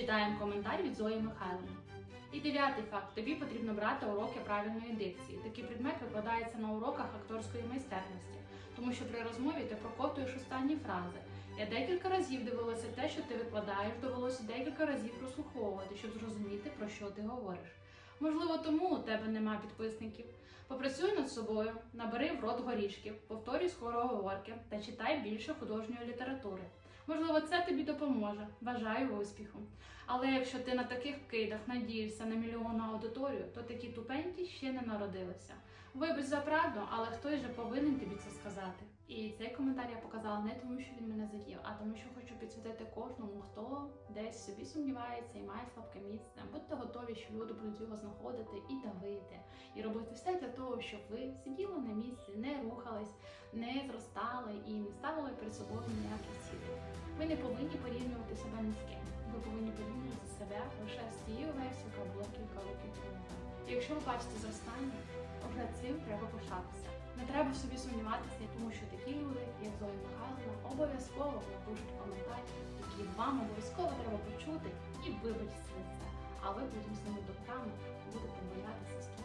Читаємо коментар від Зої Михайловни. І дев'ятий факт: тобі потрібно брати уроки правильної дикції. Такий предмет викладається на уроках акторської майстерності, тому що при розмові ти прокотуєш останні фрази. Я декілька разів дивилася те, що ти викладаєш, довелося декілька разів прослуховувати, щоб зрозуміти, про що ти говориш. Можливо, тому у тебе нема підписників. Попрацюй над собою, набери в рот горішків, повторюй скороговорки та читай більше художньої літератури. Можливо, це тобі допоможе. Бажаю успіху. Але якщо ти на таких кидах надієшся на мільйонну аудиторію, то такі тупенькі ще не народилися. Вибач за правду, але хтось же повинен тобі це сказати. І цей коментар я показала не тому, що він мене задів, а тому, що хочу кожному, хто десь собі сумнівається і має слабке місце. Будьте готові, що люди будуть його знаходити і давити, і робити все для того, щоб ви сиділи на місці, не рухались, не зростали і не ставили перед собою ніякі цілі. Ви не повинні порівнювати себе ні з ким. Ви повинні порівнювати себе лише з тією версією, яка була кілька років тому. якщо ви бачите зростання, вже цим треба пишатися. Не треба собі сумніватися, обов'язково будуть коментарі, які вам обов'язково треба почути і вибачити це. А ви потім з ними думками будете боятися.